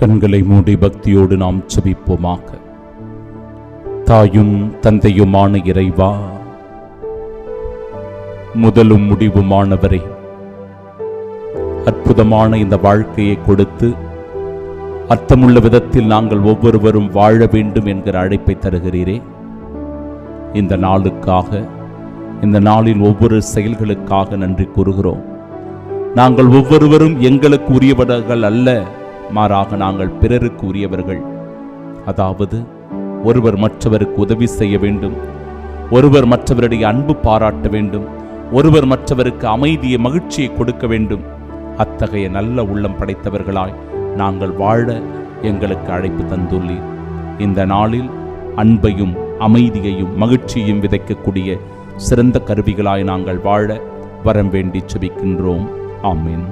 கண்களை மூடி பக்தியோடு நாம் செபிப்போமாக தாயும் தந்தையுமான இறைவா முதலும் முடிவுமானவரே அற்புதமான இந்த வாழ்க்கையை கொடுத்து அர்த்தமுள்ள விதத்தில் நாங்கள் ஒவ்வொருவரும் வாழ வேண்டும் என்கிற அழைப்பை தருகிறீரே. இந்த நாளுக்காக இந்த நாளின் ஒவ்வொரு செயல்களுக்காக நன்றி கூறுகிறோம். நாங்கள் ஒவ்வொருவரும் எங்களுக்கு உரியவர்கள் அல்ல. மாறாக நாங்கள் பிறருக்கு உரியவர்கள். அதாவது ஒருவர் மற்றவருக்கு உதவி செய்ய வேண்டும் ஒருவர் மற்றவருடைய அன்பு பாராட்ட வேண்டும் ஒருவர் மற்றவருக்கு அமைதியை மகிழ்ச்சியை கொடுக்க வேண்டும். அத்தகைய நல்ல உள்ளம் படைத்தவர்களாய் நாங்கள் வாழ எங்களுக்கு அழைப்பு தந்துள்ளீர். இந்த நாளில் அன்பையும் அமைதியையும் மகிழ்ச்சியையும் விதைக்கக்கூடிய சிறந்த கருவிகளாய் நாங்கள் வாழ வரம் வேண்டி செபிக்கின்றோம். ஆமீன்.